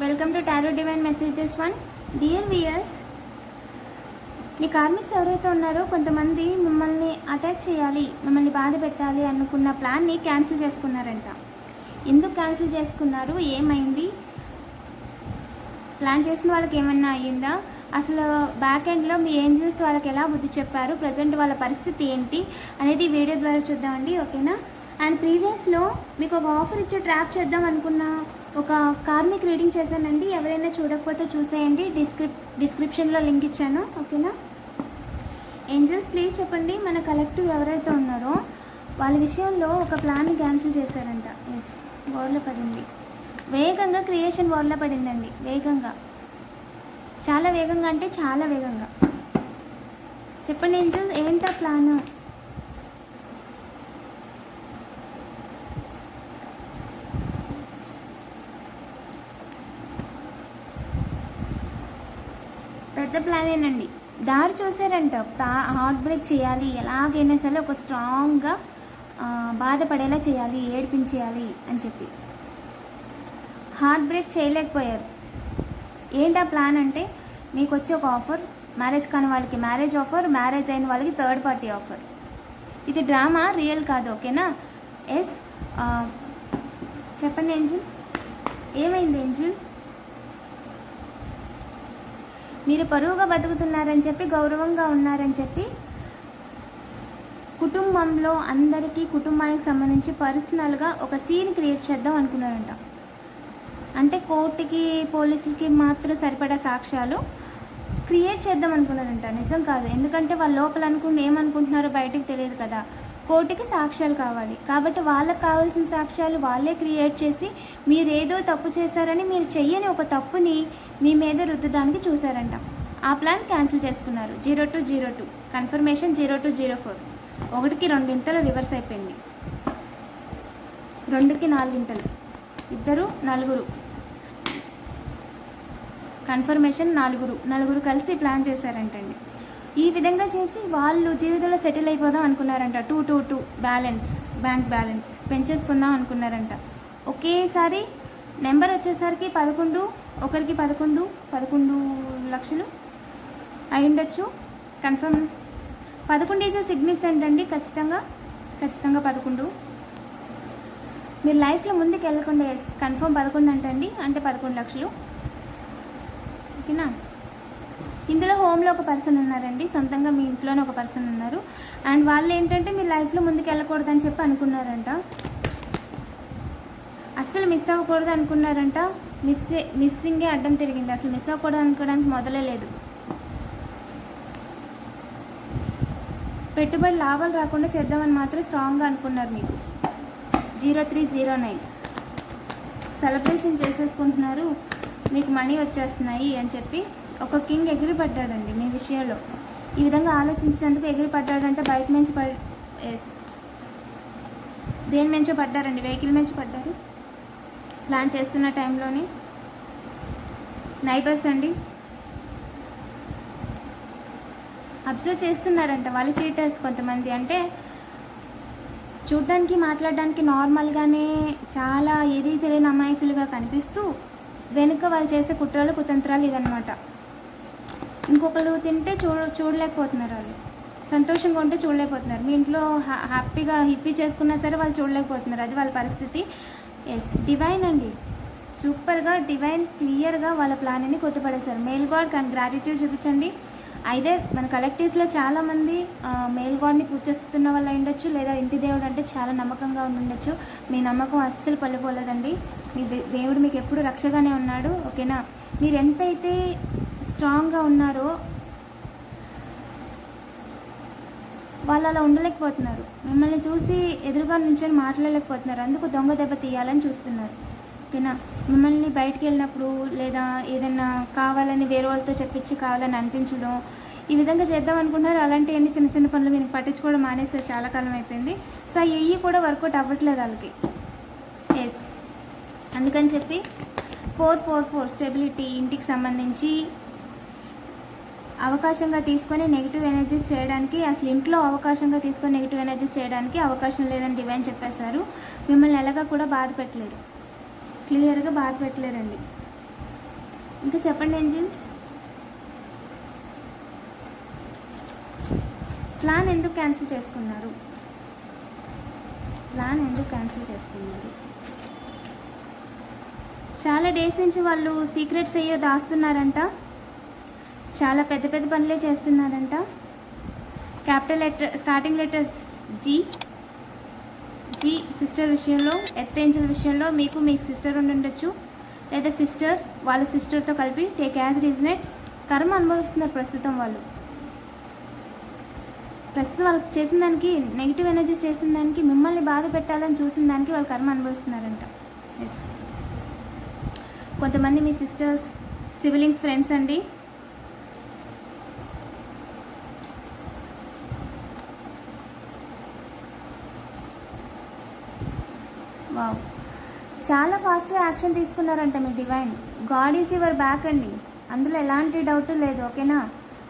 Welcome to tarot divine messages one dear viewers me karmics ఎవరైతే ఉన్నారో కొంతమంది మిమ్మల్ని అటాక్ చేయాలి మిమ్మల్ని బాధ పెట్టాలి అనుకున్న ప్లాన్ని క్యాన్సిల్ చేసుకున్నారంట. ఎందుకు క్యాన్సిల్ చేసుకున్నారు? ఏమైంది? ప్లాన్ చేసిన వాళ్ళకి ఏమన్నా అయ్యిందా? అసలు బ్యాక్ ఎండ్లో మీ ఏంజల్స్ వాళ్ళకి ఎలా బుద్ధి చెప్పారు? ప్రజెంట్ వాళ్ళ పరిస్థితి ఏంటి? అనేది వీడియో ద్వారా చూద్దామండి ఓకేనా అండ్ ప్రీవియస్లో మీకు ఒక ఆఫర్ ఇచ్చే ట్రాప్ చేద్దాం అనుకున్న ఒక కార్మిక్ రీడింగ్ చేశానండి. ఎవరైనా చూడకపోతే చూసేయండి. డిస్క్రిప్ డిస్క్రిప్షన్లో లింక్ ఇచ్చాను. ఓకేనా ఏంజల్స్ ప్లీజ్ చెప్పండి. మన కలెక్టివ్ ఎవరైతే ఉన్నారో వాళ్ళ విషయంలో ఒక ప్లాన్ క్యాన్సిల్ చేశారంట. ఎస్ వార్లో పడింది. వేగంగా క్రియేషన్ వార్లో పడిందండి. వేగంగా. చాలా వేగంగా అంటే చాలా వేగంగా. చెప్పండి ఏంజల్స్ ఏంటా ప్లాను పెద్ద ప్లానేనండి దారి చూసారంట హార్ట్ బ్రేక్ చేయాలి. ఎలాగైనా సరే ఒక స్ట్రాంగ్గా బాధపడేలా చేయాలి ఏడిపించేయాలి అని చెప్పి. హార్ట్ బ్రేక్ చేయలేకపోయారు. ఏంటి ఆ ప్లాన్ అంటే మీకు వచ్చే ఒక ఆఫర్ మ్యారేజ్ కాని వాళ్ళకి మ్యారేజ్ ఆఫర్ మ్యారేజ్ అయిన వాళ్ళకి థర్డ్ పార్టీ ఆఫర్ ఇది డ్రామా రియల్ కాదు ఓకేనా ఎస్ చెప్పండి ఏంజిల్ ఏమైంది ఏంజిల్ మీరు పరువుగా బతుకుతున్నారని చెప్పి గౌరవంగా ఉన్నారని చెప్పి కుటుంబంలో అందరికీ కుటుంబానికి సంబంధించి పర్సనల్గా ఒక సీన్ క్రియేట్ చేద్దాం అనుకున్నారంట. అంటే కోర్టుకి పోలీసులకి మాత్రం సరిపడా సాక్ష్యాలు క్రియేట్ చేద్దాం అనుకున్నారంట. నిజం కాదు. ఎందుకంటే వాళ్ళ లోపల అనుకుని ఏమనుకుంటున్నారో బయటకు తెలియదు కదా. కోర్టుకి సాక్ష్యాలు కావాలి. కాబట్టి వాళ్ళకి కావాల్సిన సాక్ష్యాలు వాళ్ళే క్రియేట్ చేసి మీరు ఏదో తప్పు చేశారని మీరు చెయ్యని ఒక తప్పుని మీ మీద రుద్దడానికి చూసారంట ఆ ప్లాన్ క్యాన్సిల్ చేసుకున్నారు. Zero two zero two. Confirmation zero two zero four. ఒకటికి రెండింతలు రివర్స్ అయిపోయింది. రెండుకి నాలుగింతలు ఇద్దరు నలుగురు. కన్ఫర్మేషన్ నలుగురు. నలుగురు కలిసి ప్లాన్ చేశారంటండి. ఈ విధంగా చేసి వాళ్ళు జీవితంలో సెటిల్ అయిపోదాం అనుకున్నారంట. Two two two balance bank balance పెంచేసుకుందాం అనుకున్నారంట. ఒకేసారి నెంబర్ వచ్చేసరికి పదకొండు ఒకరికి పదకొండు పదకొండు లక్షలు అయి ఉండొచ్చు. కన్ఫర్మ్ పదకొండు ఈజ్ సిగ్నిఫికెంట్ అండి. ఖచ్చితంగా ఖచ్చితంగా పదకొండు. మీరు లైఫ్లో ముందుకు వెళ్ళకుండా ఎస్ కన్ఫర్మ్ పదకొండు అంటండి. అంటే పదకొండు లక్షలు. ఓకేనా? ఇందులో హోమ్లో ఒక పర్సన్ ఉన్నారండి. సొంతంగా మీ ఇంట్లోనే ఒక పర్సన్ ఉన్నారు. అండ్ వాళ్ళు ఏంటంటే మీ లైఫ్లో ముందుకు వెళ్ళకూడదని చెప్పి అనుకున్నారంట. అస్సలు మిస్ అవ్వకూడదు అనుకున్నారంట. మిస్ మిస్సింగే అడ్డం తిరిగింది. అసలు మిస్ అవ్వకూడదు అనుకోవడానికి మొదలే లేదు. పెట్టుబడి లాభాలు రాకుండా చేద్దామని మాత్రం స్ట్రాంగ్గా అనుకున్నారు మీకు. Zero three zero nine. Celebration చేసేసుకుంటున్నారు. మీకు మనీ వచ్చేస్తున్నాయి అని చెప్పి ఒక కింగ్ ఎగిరి పడ్డాడండి మీ విషయంలో. ఈ విధంగా ఆలోచించినందుకు ఎగిరి పడ్డాడంటే బైక్ నుంచి పడ్ ఎస్ దేని నుంచో పడ్డారండి? వెహికల్ నుంచి పడ్డారు? ప్లాన్ చేస్తున్న టైంలోని? నైబర్స్ అండి? అబ్జర్వ్ చేస్తున్నారంట వాళ్ళు చీటర్స్ కొంతమంది. అంటే చూడ్డానికి మాట్లాడడానికి నార్మల్గానే చాలా ఏది తెలియని అమాయకులుగా కనిపిస్తూ వెనుక వాళ్ళు చేసే కుట్రలు కుతంత్రాలు ఇదనమాట ఇంకొకరు తింటే చూ చూడలేకపోతున్నారు వాళ్ళు. సంతోషంగా ఉంటే చూడలేకపోతున్నారు. మీ ఇంట్లో హ్యాపీగా హిప్పీ చేసుకున్నా సరే వాళ్ళు చూడలేకపోతున్నారు. అది వాళ్ళ పరిస్థితి. ఎస్ డివైన్ అండి. సూపర్గా డివైన్ క్లియర్గా వాళ్ళ ప్లాన్ని కొట్టుపడేశారు. మెయిల్ గాడ్ కానీ గ్రాటిట్యూడ్ చూపించండి. అయితే మన కలెక్టివ్స్లో చాలామంది మేల్ గాడ్ని పూజిస్తున్న వాళ్ళు ఉండొచ్చు లేదా ఇంటి దేవుడు అంటే చాలా నమ్మకంగా ఉండొచ్చు. మీ నమ్మకం అస్సలు పడిపోలేదండి. మీ దే- దేవుడు మీకు ఎప్పుడు రక్షగానే ఉన్నాడు ఓకేనా? మీరు ఎంతైతే స్ట్రాంగ్గా ఉన్నారో వాళ్ళు అలా ఉండలేకపోతున్నారు. మిమ్మల్ని చూసి ఎదురుగా నుంచొని మాట్లాడలేకపోతున్నారు. అందుకు దొంగ దెబ్బ తీయాలని చూస్తున్నారు. ఓకేనా మిమ్మల్ని బయటికి వెళ్ళినప్పుడు లేదా ఏదైనా కావాలని వేరే వాళ్ళతో చెప్పించి కావాలని అనిపించడం ఈ విధంగా చేద్దాం అనుకున్నారు. అలాంటివన్నీ చిన్న చిన్న పనులు మీకు పట్టించుకోవడం మానేసారు చాలా కాలం అయిపోయింది. సో అవి కూడా వర్కౌట్ అవ్వట్లేదు వాళ్ళకి. ఎస్ అందుకని చెప్పి ఫోర్ ఫోర్ ఫోర్ స్టెబిలిటీ ఇంటికి సంబంధించి అవకాశంగా తీసుకొని నెగిటివ్ ఎనర్జీస్ చేయడానికి అసలు ఇంట్లో అవకాశంగా తీసుకొని నెగిటివ్ ఎనర్జీస్ చేయడానికి అవకాశం లేదని డివైన్ చెప్పేశారు. మిమ్మల్ని ఎలాగా కూడా బాధ పెట్టలేరు. క్లియర్గా బాగా పెట్టలేరండి. ఇంకా చెప్పండి ఏంజిల్స్? ప్లాన్ ఎందుకు క్యాన్సిల్ చేసుకున్నారు? ప్లాన్ ఎందుకు క్యాన్సిల్ చేసుకున్నారు? చాలా డేస్ నుంచి వాళ్ళు సీక్రెట్స్ అయ్యో దాస్తున్నారంట. చాలా పెద్ద పెద్ద పనులే చేస్తున్నారంట. Capital letter starting letters G G sister విషయంలో ఎత్ ఏంజల్ విషయంలో మీకు మీకు సిస్టర్ ఉండి ఉండొచ్చు. లేదా సిస్టర్ వాళ్ళ సిస్టర్తో కలిపి టేక్ యాజ్ రీజనెట్ కర్మ అనుభవిస్తున్నారు ప్రస్తుతం వాళ్ళు. ప్రస్తుతం వాళ్ళు చేసిన దానికి నెగిటివ్ ఎనర్జీ చేసిన దానికి మిమ్మల్ని బాధ పెట్టాలని చూసిన దానికి వాళ్ళు కర్మ అనుభవిస్తున్నారంట. ఎస్ కొంతమంది మీ సిస్టర్స్ సివిలింగ్స్ ఫ్రెండ్స్ అండి వావ్. చాలా ఫాస్ట్గా యాక్షన్ తీసుకున్నారంట మీ divine god is your back అండి. అందులో ఎలాంటి డౌట్ లేదు ఓకేనా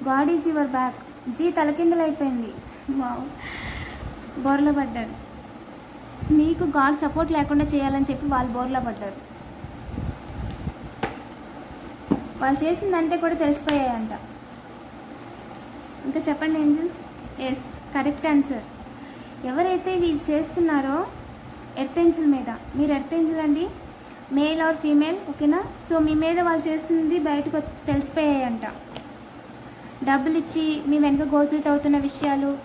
గాడ్ ఈజ్ యువర్ బ్యాక్ జీ తలకిందులైపోయింది. వావ్. బోర్లో పడ్డారు. మీకు గాడ్ సపోర్ట్ లేకుండా చేయాలని చెప్పి వాళ్ళు బోర్లో పడ్డారు. వాళ్ళు చేసిందంతే కూడా తెలిసిపోయాయంట. ఇంకా చెప్పండి ఏంజల్స్ ఎస్ కరెక్ట్ ఆన్సర్ ఎవరైతే ఇది చేస్తున్నారో ఎర్త్ ఎర్తెంజల్ మీద. మీరు ఎర్తెంజల్ అండి? మేల్ ఆర్ ఫీమేల్ ఓకేనా? సో మీ మీద వాళ్ళు చేస్తుంది బయటకు వచ్చి- తెలిసిపోయాయంట. డబ్బులు ఇచ్చి మీ వెనక గోతులు అవుతున్న విషయాలు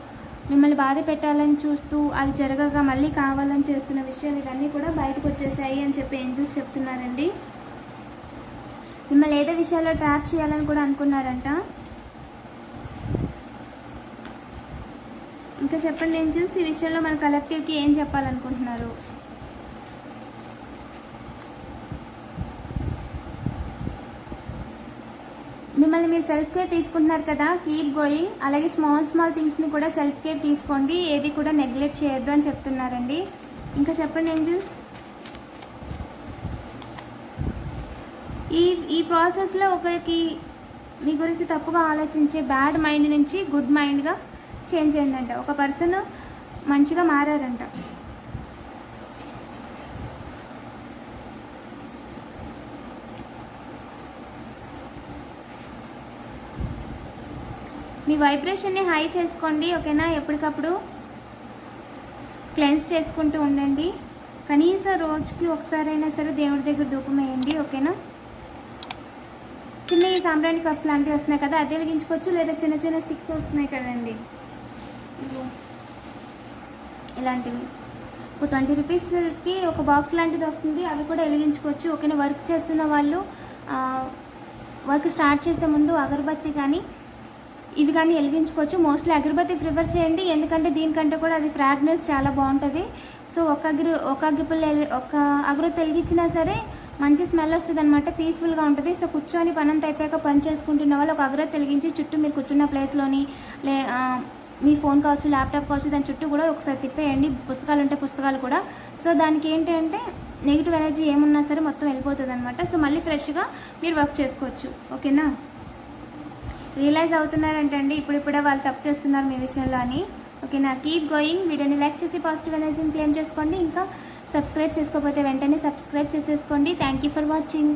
మిమ్మల్ని బాధ పెట్టాలని చూస్తూ అది జరగగా మళ్ళీ కావాలని చేస్తున్న విషయాలు ఇవన్నీ కూడా బయటకు వచ్చేసాయి అని చెప్పి ఏంజల్స్ చెప్తున్నారండి. మిమ్మల్ని ఏదో విషయాల్లో ట్రాప్ చేయాలని కూడా అనుకున్నారంట. ఇంకా చెప్పండి ఏంజల్స్ ఈ విషయంలో మన కలెక్టివ్కి ఏం చెప్పాలనుకుంటున్నారు? మిమ్మల్ని మీరు సెల్ఫ్ కేర్ తీసుకుంటున్నారు కదా కీప్ గోయింగ్. అలాగే స్మాల్ స్మాల్ థింగ్స్ని కూడా సెల్ఫ్ కేర్ తీసుకోండి. ఏది కూడా నెగ్లెక్ట్ చేయొద్దు అని చెప్తున్నారండి. ఇంకా చెప్పండి ఏంజల్స్ ఈ ఈ ప్రాసెస్లో ఒకరికి మీ గురించి తప్పుగా ఆలోచించే బ్యాడ్ మైండ్ నుంచి గుడ్ మైండ్గా చేంజ్ అయిందంట. ఒక పర్సన్ మంచిగా మారారంట. మీ వైబ్రేషన్ని హై చేసుకోండి ఓకేనా? ఎప్పటికప్పుడు క్లెన్స్ చేసుకుంటూ ఉండండి. కనీసం రోజుకి ఒకసారైనా సరే దేవుడి దగ్గర ధూపం వేయండి ఓకేనా? చిన్న ఈ సాంబ్రాణి కప్స్ లాంటివి వస్తున్నాయి కదా అదే వెలిగించుకోవచ్చు లేదా చిన్న చిన్న స్టిక్స్ వస్తున్నాయి కదండి. ఇలాంటివి. ఒక ట్వంటీ రూపీస్కి ఒక బాక్స్ లాంటిది వస్తుంది. అవి కూడా వెలిగించుకోవచ్చు. ఓకేనా వర్క్ చేస్తున్న వాళ్ళు వర్క్ స్టార్ట్ చేసే ముందు అగరబత్తి కానీ ఇవి కానీ వెలిగించుకోవచ్చు. మోస్ట్లీ అగరబత్తి ప్రిఫర్ చేయండి. ఎందుకంటే దీనికంటే కూడా అది ఫ్రాగ్నెన్స్ చాలా బాగుంటుంది. సో ఒక అగ్రి ఒక అగ్గిపుల్ల ఒక అగరబత్తి వెలిగించినా సరే మంచి స్మెల్ వస్తుంది అనమాట పీస్ఫుల్గా ఉంటుంది. సో కూర్చొని పనంత అయిపోయాక పని చేసుకుంటున్న వాళ్ళు ఒక అగరబత్తి తెలిగించి చుట్టూ మీరు కూర్చున్న ప్లేస్లోని లే మీ ఫోన్ కావచ్చు ల్యాప్టాప్ కావచ్చు దాని చుట్టూ కూడా ఒకసారి తిప్పేయండి. పుస్తకాలు ఉంటే పుస్తకాలు కూడా. సో దానికి ఏంటంటే నెగిటివ్ ఎనర్జీ ఏమున్నా సరే మొత్తం వెళ్ళిపోతుంది అనమాట సో మళ్ళీ ఫ్రెష్గా మీరు వర్క్ చేసుకోవచ్చు. ఓకేనా? రియలైజ్ అవుతున్నారంటండి ఇప్పుడిప్పుడే వాళ్ళు తప్పు చేస్తున్నారు మీ విషయంలో అని. ఓకేనా? Keep going. వీడియోని లైక్ చేసి పాజిటివ్ ఎనర్జీని క్లెయిమ్ చేసుకోండి. ఇంకా సబ్స్క్రైబ్ చేసుకోకపోతే వెంటనే సబ్స్క్రైబ్ చేసేసుకోండి. Thank you for watching.